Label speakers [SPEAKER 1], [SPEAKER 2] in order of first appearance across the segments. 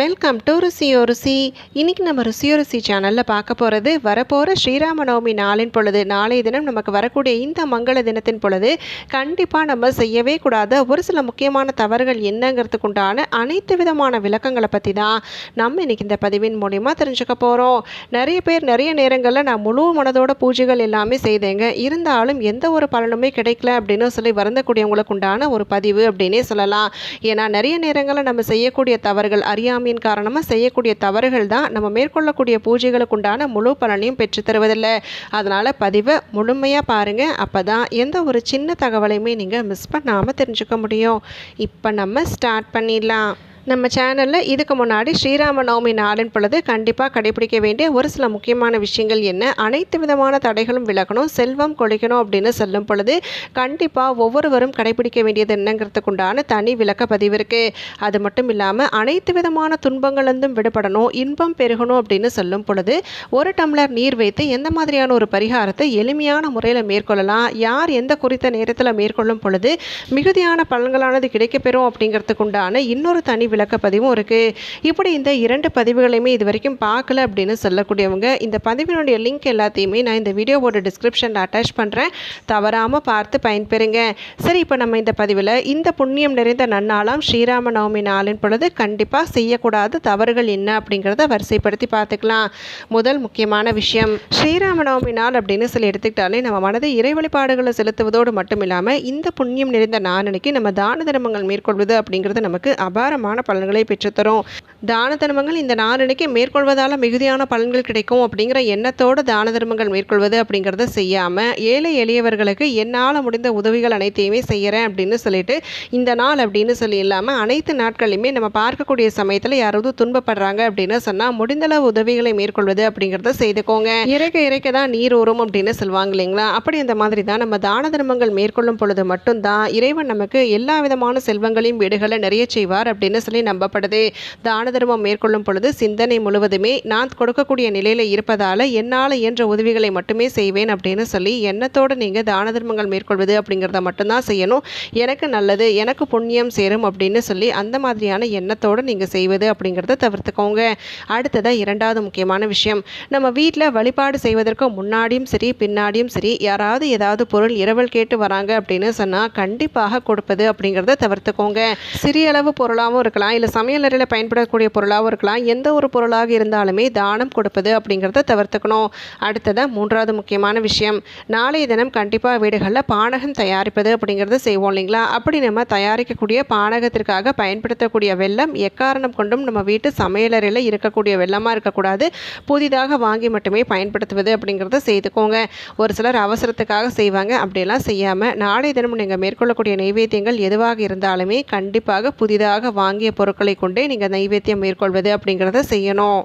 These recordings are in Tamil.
[SPEAKER 1] வெல்கம் டு ருசியோ ருசி இன்றைக்கி நம்ம ருசியோ ருசி சேனலில் பார்க்க போகிறது வரப்போகிற ஸ்ரீராம நவமி நாளின் பொழுது. நாளைய தினம் நமக்கு வரக்கூடிய இந்த மங்கள தினத்தின் பொழுது கண்டிப்பாக நம்ம செய்யவே கூடாத ஒரு சில முக்கியமான தவறுகள் என்னங்கிறதுக்கு உண்டான அனைத்து விதமான விளக்கங்களை பற்றி தான் நம்ம இன்றைக்கி இந்த பதிவின் மூலிமா தெரிஞ்சுக்க போகிறோம் நிறைய பேர் நிறைய நேரங்களில் நான் முழு மனதோட பூஜைகள் எல்லாமே செய்தேங்க. இருந்தாலும் எந்த ஒரு பலனுமே கிடைக்கல அப்படின்னு சொல்லி வருந்தக்கூடியவங்களுக்கு உண்டான ஒரு பதிவு அப்படின்னே சொல்லலாம். ஏன்னா நிறைய நேரங்களில் நம்ம செய்யக்கூடிய தவறுகள் அறியாமல் அறியாமையின் காரணமாக செய்யக்கூடிய தவறுகள் தான் நம்ம மேற்கொள்ளக்கூடிய பூஜைகளுக்கு உண்டான முழு பலனையும் பெற்றுத்தருவதில்லை அதனால் பதிவை முழுமையாக பாருங்கள் அப்போ தான் எந்த ஒரு சின்ன தகவலையுமே நீங்கள் மிஸ் பண்ணாமல் தெரிஞ்சுக்க முடியும். இப்போ நம்ம ஸ்டார்ட் பண்ணிடலாம். நம்ம சேனலில் இதுக்கு முன்னாடி ஸ்ரீராம நவமி நாளின் பொழுது கண்டிப்பாக கடைபிடிக்க வேண்டிய ஒரு சில முக்கியமான விஷயங்கள் என்ன? அனைத்து விதமான தடைகளும் விலகணும் செல்வம் கொழிக்கணும் அப்படின்னு சொல்லும் பொழுது கண்டிப்பாக ஒவ்வொருவரும் கடைபிடிக்க வேண்டியது என்னங்கிறதுக்கு உண்டான தனி விளக்க பதிவு இருக்குது அது மட்டும் இல்லாமல் அனைத்து விதமான துன்பங்களிலிருந்தும் விடுபடணும் இன்பம் பெருகணும் அப்படின்னு சொல்லும் பொழுது ஒரு டம்ளர் நீர் வைத்து எந்த மாதிரியான ஒரு பரிகாரத்தை எளிமையான முறையில் மேற்கொள்ளலாம்? யார் எந்த குறித்த நேரத்தில் மேற்கொள்ளும் பொழுது மிகுதியான பலன்களானது கிடைக்கப்பெறும் அப்படிங்கிறதுக்கு உண்டான இன்னொரு தனி விளக்க பதிவும் இருக்குது இப்படி இந்த இரண்டு பதிவுகளையுமே இது வரைக்கும் பார்க்கல அப்படின்னு சொல்லக்கூடியவங்க இந்த பதிவினுடைய லிங்க் எல்லாத்தையுமே நான் இந்த வீடியோவோட டிஸ்கிரிப்ஷனில் அட்டாச் பண்ணுறேன் தவறாமல் பார்த்து பயன்பெறுங்க. சரி இப்போ நம்ம இந்த பதிவில் இந்த புண்ணியம் நிறைந்த நன்னாளாம் ஸ்ரீராம நவமி நாளின் பொழுது கண்டிப்பாக செய்யக்கூடாத தவறுகள் என்ன அப்படிங்கிறத வரிசைப்படுத்தி பார்த்துக்கலாம். முதல் முக்கியமான விஷயம் ஸ்ரீராம நவமி நாள் அப்படின்னு சொல்லி எடுத்துக்கிட்டாலே நம்ம மனதை இறை வழிபாடுகளை செலுத்துவதோடு மட்டும் இல்லாமல் இந்த புண்ணியம் நிறைந்த நாளனைக்கு நம்ம தான தர்மங்கள் மேற்கொள்வது அப்படிங்கிறது நமக்கு அபாரமான பலன்களை பெற்றுத்தரும். தான தர்மங்கள் இந்த நாளனைக்கு மேற்கொள்வதால் மிகுதியான பலன்கள் கிடைக்கும் அப்படிங்கிற எண்ணத்தோடு தான தர்மங்கள் மேற்கொள்வது அப்படிங்கிறத செய்யாமல் ஏழை எளியவர்களுக்கு என்னால் முடிந்த உதவிகள் அனைத்தையுமே செய்கிறேன் அப்படின்னு சொல்லிட்டு இந்த நாள் அப்படின்னு சொல்லி இல்லாமல் அனைத்து நாட்களையுமே நம்ம பார்க்கக்கூடிய சமயத்தில் யாராவது துன்பப்படுறாங்க அப்படின்னு சொன்னால் முடிந்தளவு உதவிகளை மேற்கொள்வது அப்படிங்கிறத செய்துக்கோங்க. இறைக்க இறைக்க தான் நீர் ஊறும் அப்படின்னு சொல்லுவாங்க இல்லைங்களா? அப்படி அந்த மாதிரி தான் நம்ம தான தர்மங்கள் மேற்கொள்ளும் பொழுது மட்டும்தான் இறைவன் நமக்கு எல்லா விதமான செல்வங்களையும் வீடுகளை நிறைய செய்வார் அப்படின்னு சொல்லி நம்பப்படுது. தான தர்மம் மேற்கொள்ளும் பொழுது சிந்தனை முழுவதுமே நான் கொடுக்கக்கூடிய நிலையில் இருப்பதால் என்னால் இயன்ற உதவிகளை மட்டுமே செய்வேன் அப்படின்னு சொல்லி எண்ணத்தோடு நீங்கள் தான தர்மங்கள் மேற்கொள்வது அப்படிங்கிறத மட்டும்தான் செய்யணும். எனக்கு நல்லது எனக்கு புண்ணியம் சேரும் அப்படின்னு சொல்லி அந்த மாதிரியான எண்ணத்தோடு நீங்கள் செய்வது அப்படிங்கிறத தவிர்த்துக்கோங்க. அடுத்ததாக இரண்டாவது முக்கியமான விஷயம். நம்ம வீட்டில் வழிபாடு செய்வதற்கு முன்னாடியும் சரி பின்னாடியும் சரி யாராவது ஏதாவது பொருள் இரவல் கேட்டு வராங்க அப்படின்னு சொன்னால் கண்டிப்பாக கொடுப்பது அப்படிங்கிறத தவிர்த்துக்கோங்க. சிறிய அளவு பொருளாகவும் இருக்கலாம் இல்லை சமையலறையில் பயன்படக்கூடிய பொருளாகவும் இருக்கலாம். எந்த ஒரு பொருளாக இருந்தாலுமே தானம் கொடுப்பது அப்படிங்கிறத தவிர்த்துக்கணும். அடுத்ததாக மூன்றாவது முக்கியமான விஷயம். நாளைய தினம் கண்டிப்பாக வீடுகளில் பானகம் தயாரிப்பது அப்படிங்கிறத செய்வோம் இல்லைங்களா? அப்படி நம்ம தயாரிக்கக்கூடிய பானகத்திற்காக பயன்படுத்தக்கூடிய வெள்ளம் எக்காரணம் கொண்டும் நம்ம வீட்டு சமையலறையில் இருக்கக்கூடிய வெள்ளமாக இருக்கக்கூடாது. புதிதாக வாங்கி மட்டுமே பயன்படுத்துவது அப்படிங்கிறத செய்துக்கோங்க. ஒரு சிலர் அவசரத்துக்காக செய்வாங்க. அப்படியெல்லாம் செய்யாமல் நாளைய தினம் நீங்கள் மேற்கொள்ளக்கூடிய நைவேத்தியங்கள் எதுவாக இருந்தாலுமே கண்டிப்பாக புதிதாக வாங்கிய பொருட்களை கொண்டே நீங்கள் நைவேத்தியம் மேற்கொள்வது அப்படிங்கிறத செய்யணும்.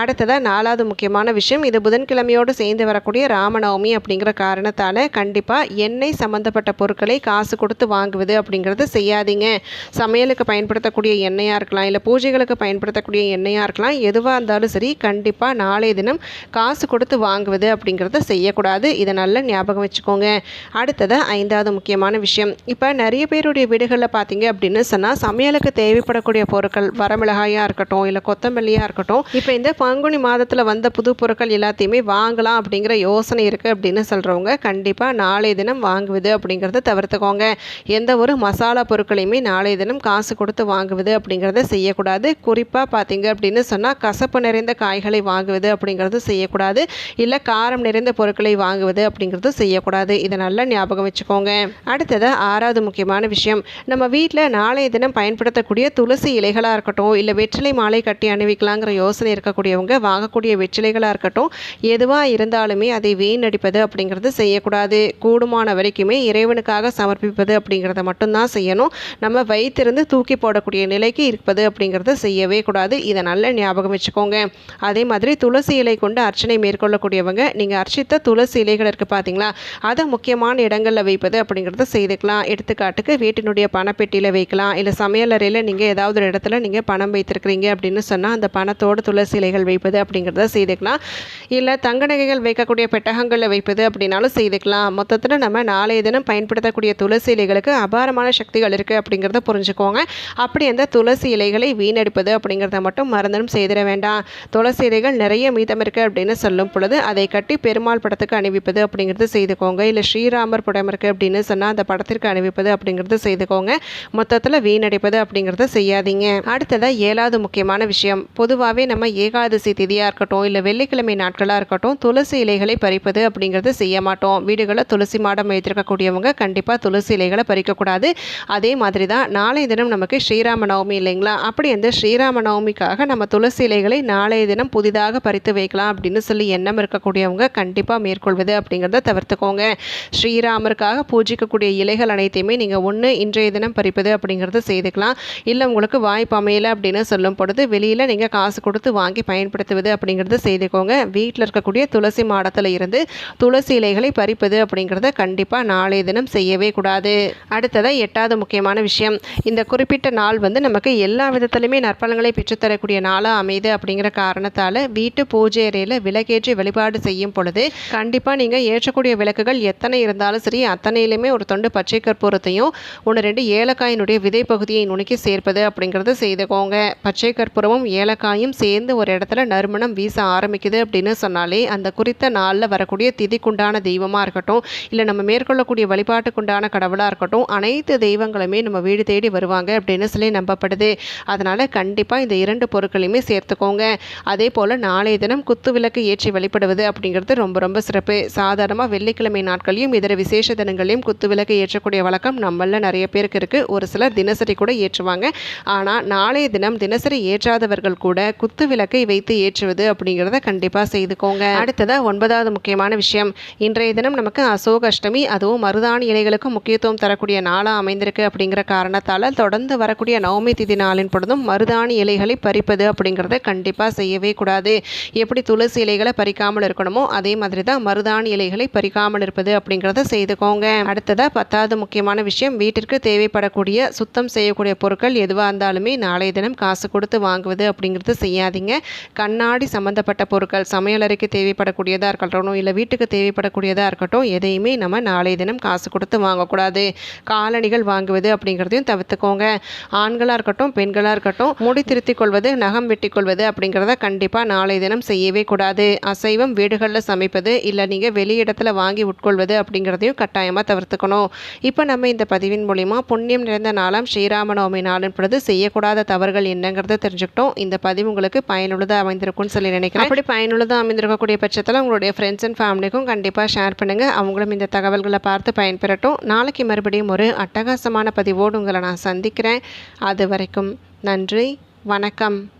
[SPEAKER 1] அடுத்ததாக நாலாவது முக்கியமான விஷயம் இது புதன்கிழமையோடு சேர்ந்து வரக்கூடிய ராமநவமி அப்படிங்கிற காரணத்தால் கண்டிப்பாக எண்ணெய் சம்மந்தப்பட்ட பொருட்களை காசு கொடுத்து வாங்குவது அப்படிங்கிறத செய்யாதீங்க. சமையலுக்கு பயன்படுத்தக்கூடிய எண்ணெயாக இருக்கலாம் இல்லை பூஜைகளுக்கு பயன்படுத்தக்கூடிய எண்ணெயாக இருக்கலாம் எதுவாக இருந்தாலும் சரி கண்டிப்பாக நாளைய தினம் காசு கொடுத்து வாங்குவது அப்படிங்கிறத செய்யக்கூடாது. இதை நல்லா ஞாபகம் வச்சுக்கோங்க. அடுத்ததாக ஐந்தாவது முக்கியமான விஷயம். இப்போ நிறைய பேருடைய வீடுகளில் பார்த்தீங்க அப்படின்னு சொன்னால் சமையலுக்கு தேவைப்படக்கூடிய பொருட்கள் வரமிளகாய் வரமிளகாயாக இருக்கட்டும் இல்லை கொத்தமல்லியாக இருக்கட்டும் இப்போ இந்த பங்குனி மாதத்தில் வந்த புது பொருட்கள் எல்லாத்தையுமே வாங்கலாம் அப்படிங்கிற யோசனை இருக்குது அப்படின்னு சொல்கிறவங்க கண்டிப்பாக நாளைய தினம் வாங்குவது அப்படிங்கிறத தவிர்த்துக்கோங்க. எந்த ஒரு மசாலா பொருட்களையுமே நாளைய தினம் காசு கொடுத்து வாங்குவது அப்படிங்கிறத செய்யக்கூடாது. குறிப்பாக பார்த்தீங்க அப்படின்னு சொன்னால் கசப்பு நிறைந்த காய்களை வாங்குவது அப்படிங்கிறது செய்யக்கூடாது. இல்லை காரம் நிறைந்த பொருட்களை வாங்குவது அப்படிங்கிறது செய்யக்கூடாது. இதை நல்லா ஞாபகம் வச்சுக்கோங்க. அடுத்தது ஆறாவது முக்கியமான விஷயம். நம்ம வீட்டில் நாளைய தினம் பயன்படுத்தக்கூடிய துளசி இலைகளாக இருக்கட்டும் இல்லை வெற்றிலை மாலை கட்டி அணிவிக்கலாங்கிற யோசனை இருக்கக்கூடியவங்க வாங்கக்கூடிய வெற்றிலைகளாக இருக்கட்டும் எதுவாக இருந்தாலுமே அதை வீணடிப்பது அப்படிங்கிறது செய்யக்கூடாது. கூடுமான வரைக்குமே இறைவனுக்காக சமர்ப்பிப்பது அப்படிங்கிறத மட்டும்தான் செய்யணும். நம்ம வைத்திருந்து தூக்கி போடக்கூடிய நிலைக்கு இருப்பது அப்படிங்கிறத செய்யவே கூடாது. இதை நல்ல ஞாபகம் வச்சுக்கோங்க. அதே மாதிரி துளசி இலை கொண்டு அர்ச்சனை மேற்கொள்ளக்கூடியவங்க நீங்கள் அர்ச்சித்த துளசி இலைகள் இருக்குது பார்த்தீங்களா அதை முக்கியமான இடங்களில் வைப்பது அப்படிங்கிறத செய்துக்கலாம். எடுத்துக்காட்டுக்கு வீட்டினுடைய பணப்பெட்டியில் வைக்கலாம். இல்லை சமையலறையில் நீங்கள் ஏதாவது ஒரு இடத்துல நீங்கள் பணம் வைத்து வைத்திருக்கிறீங்க அப்படின்னு சொன்னால் அந்த பணத்தோடு துளசி இலைகள் வைப்பது அப்படிங்கிறத செய்துக்கலாம். இல்லை தங்க நகைகள் வைக்கக்கூடிய பெட்டகங்களில் வைப்பது அப்படின்னாலும் செய்துக்கலாம். மொத்தத்தில் நம்ம நாளைய தினம் பயன்படுத்தக்கூடிய துளசி இலைகளுக்கு அபாரமான சக்திகள் இருக்குது அப்படிங்கிறத புரிஞ்சுக்கோங்க. அப்படி அந்த துளசி இலைகளை வீணடிப்பது அப்படிங்கிறத மட்டும் மறந்துடும் செய்திட வேண்டாம். துளசி இலைகள் நிறைய மீதம் இருக்குது அப்படின்னு சொல்லும் பொழுது அதை கட்டி பெருமாள் படத்துக்கு அணிவிப்பது அப்படிங்கிறது செய்துக்கோங்க. இல்லை ஸ்ரீராமர் படம் இருக்குது அப்படின்னு சொன்னால் அந்த படத்திற்கு அணிவிப்பது அப்படிங்கிறது செய்துக்கோங்க. மொத்தத்தில் வீணடிப்பது அப்படிங்கிறத செய்யாதீங்க. அடுத்ததாக ஏழாவது முக்கியமான விஷயம் பொதுவாகவே நம்ம ஏகாதசி திதியாக இருக்கட்டும் இல்லை வெள்ளிக்கிழமை நாட்களாக இருக்கட்டும் துளசி இலைகளை பறிப்பது அப்படிங்கிறது செய்ய மாட்டோம். வீடுகளில் துளசி மாடம் வைத்திருக்கக்கூடியவங்க கண்டிப்பாக துளசி இலைகளை பறிக்கக்கூடாது அதே மாதிரி தான் நாளைய தினம் நமக்கு ஸ்ரீராம நவமி இல்லைங்களா? அப்படி அந்த ஸ்ரீராம நவமிக்காக நம்ம துளசி இலைகளை நாளைய தினம் புதிதாக பறித்து வைக்கலாம் அப்படின்னு சொல்லி எண்ணம் இருக்கக்கூடியவங்க கண்டிப்பாக மேற்கொள்வது அப்படிங்கிறத தவிர்த்துக்கோங்க. ஸ்ரீராமருக்காக பூஜிக்கக்கூடிய இலைகள் அனைத்தையுமே நீங்கள் ஒன்று இன்றைய தினம் பறிப்பது அப்படிங்கிறத செய்துக்கலாம். இல்லை உங்களுக்கு வாய்ப்பு அமையலை அப்படின்னு சொல்லும் பொழுது வெளியில் நீங்கள் காசு கொடுத்து வாங்கி பயன்படுத்துவது அப்படிங்கிறத செய்துக்கோங்க. வீட்டில் இருக்கக்கூடிய துளசி மாடத்தில் இருந்து துளசி இலைகளை பறிப்பது அப்படிங்கிறத கண்டிப்பாக நாளைய தினம் செய்யவே கூடாது. அடுத்ததாக எட்டாவது முக்கியமான விஷயம். இந்த குறிப்பிட்ட நாள் வந்து நமக்கு எல்லா விதத்திலுமே நற்பலன்களை பெற்றுத்தரக்கூடிய நாளாக அமையுது அப்படிங்கிற காரணத்தால் வீட்டு பூஜை அறையில் விளக்கேற்றி வழிபாடு செய்யும் பொழுது கண்டிப்பாக நீங்கள் ஏற்றக்கூடிய விளக்குகள் எத்தனை இருந்தாலும் சரி அத்தனையிலுமே ஒரு தொண்டு பச்சை கற்பூரத்தையும் ஒன்று ரெண்டு ஏலக்காயினுடைய விதை பகுதியை நுணுக்கி சேர்ப்பது அப்படிங்கிறத செய்துக்கோங்க. பச்சை கற்பூரமும் ஏலக்காயும் சேர்ந்து ஒரு இடத்துல நறுமணம் வீச ஆரம்பிக்குது அப்படின்னு சொன்னாலே அந்த குறித்த நாளில் வரக்கூடிய திதிக்குண்டான தெய்வமாக இருக்கட்டும் இல்லை நம்ம மேற்கொள்ளக்கூடிய வழிபாட்டுக்குண்டான கடவுளாக இருக்கட்டும் அனைத்து தெய்வங்களுமே நம்ம வீடு தேடி வருவாங்க அப்படின்னு சொல்லி நம்பப்படுது. அதனால் கண்டிப்பாக இந்த இரண்டு பொருட்களையுமே சேர்த்துக்கோங்க. அதே போல் நாளைய தினம் குத்து விளக்கு ஏற்றி வழிபடுவது அப்படிங்கிறது ரொம்ப ரொம்ப சிறப்பு. சாதாரணமாக வெள்ளிக்கிழமை நாட்களையும் இதர விசேஷ தினங்களையும் குத்து விளக்கு ஏற்றக்கூடிய வழக்கம் நம்மள நிறைய பேருக்கு இருக்குது ஒரு சிலர் தினசரி கூட ஏற்றுவாங்க. ஆனால் நாளைய தினம் தினசரி ஏற்றாதவர்கள் கூட குத்து விளக்கை வைத்து ஏற்றுவது அப்படிங்கிறத கண்டிப்பாக செய்துக்கோங்க. அடுத்ததாக ஒன்பதாவது முக்கியமான விஷயம். இன்றைய தினம் நமக்கு அசோக அஷ்டமி அதுவும் மருதாணி இலைகளுக்கு முக்கியத்துவம் தரக்கூடிய நாளாக அமைந்திருக்கு அப்படிங்கிற காரணத்தால் தொடர்ந்து வரக்கூடிய நவமி திதி நாளின் பொழுதும் மருதாணி இலைகளை பறிப்பது அப்படிங்கிறத கண்டிப்பாக செய்யவே கூடாது. எப்படி துளசி இலைகளை பறிக்காமல் இருக்கணுமோ அதே மாதிரி தான் மருதாணி இலைகளை பறிக்காமல் இருப்பது அப்படிங்கிறத செய்துக்கோங்க. அடுத்ததாக பத்தாவது முக்கியமான விஷயம். வீட்டிற்கு தேவைப்படக்கூடிய சுத்தம் செய்யக்கூடிய பொருட்கள் எதுவாக இருந்தாலுமே நாளைய தினம் காசு காசு கொடுத்து வாங்குவது அப்படிங்கிறது செய்யாதீங்க. கண்ணாடி சம்மந்தப்பட்ட பொருட்கள் சமையலறைக்கு தேவைப்படக்கூடியதாக இருக்கட்டும் இல்லை வீட்டுக்கு தேவைப்படக்கூடியதாக இருக்கட்டும் எதையுமே நம்ம நாளைய தினம் காசு கொடுத்து வாங்கக்கூடாது. காலணிகள் வாங்குவது அப்படிங்கிறதையும் தவிர்த்துக்கோங்க. ஆண்களாக இருக்கட்டும் பெண்களாக இருக்கட்டும் முடி திருத்திக் கொள்வது நகம் வெட்டி கொள்வது அப்படிங்கிறத கண்டிப்பாக நாளைய தினம் செய்யவே கூடாது. அசைவம் வீடுகளில் சமைப்பது இல்லை நீங்கள் வெளியிடத்தில் வாங்கி உட்கொள்வது அப்படிங்கிறதையும் கட்டாயமாக தவிர்த்துக்கணும். இப்போ நம்ம இந்த பதிவின் மூலிமா புண்ணியம் நிறைந்த நாளாம் ஸ்ரீராமநவமி நாளின் பொழுது செய்யக்கூடாத தவறுகள் என்னங்கிறத தெரிஞ்சுக்கிட்டோம். இந்த பதிவு உங்களுக்கு பயனுள்ளதாக அமைந்திருக்கும்னு சொல்லி நினைக்கிறேன். அப்படி பயனுள்ளதாக அமைந்திருக்கக்கூடிய பட்சத்தில் உங்களுடைய ஃப்ரெண்ட்ஸ் அண்ட் ஃபேமிலிக்கும் கண்டிப்பாக ஷேர் பண்ணுங்கள் அவங்களும் இந்த தகவல்களை பார்த்து பயன்பெறட்டும். நாளைக்கு மறுபடியும் ஒரு அட்டகாசமான பதிவோடு உங்களை நான் சந்திக்கிறேன். அது வரைக்கும் நன்றி வணக்கம்.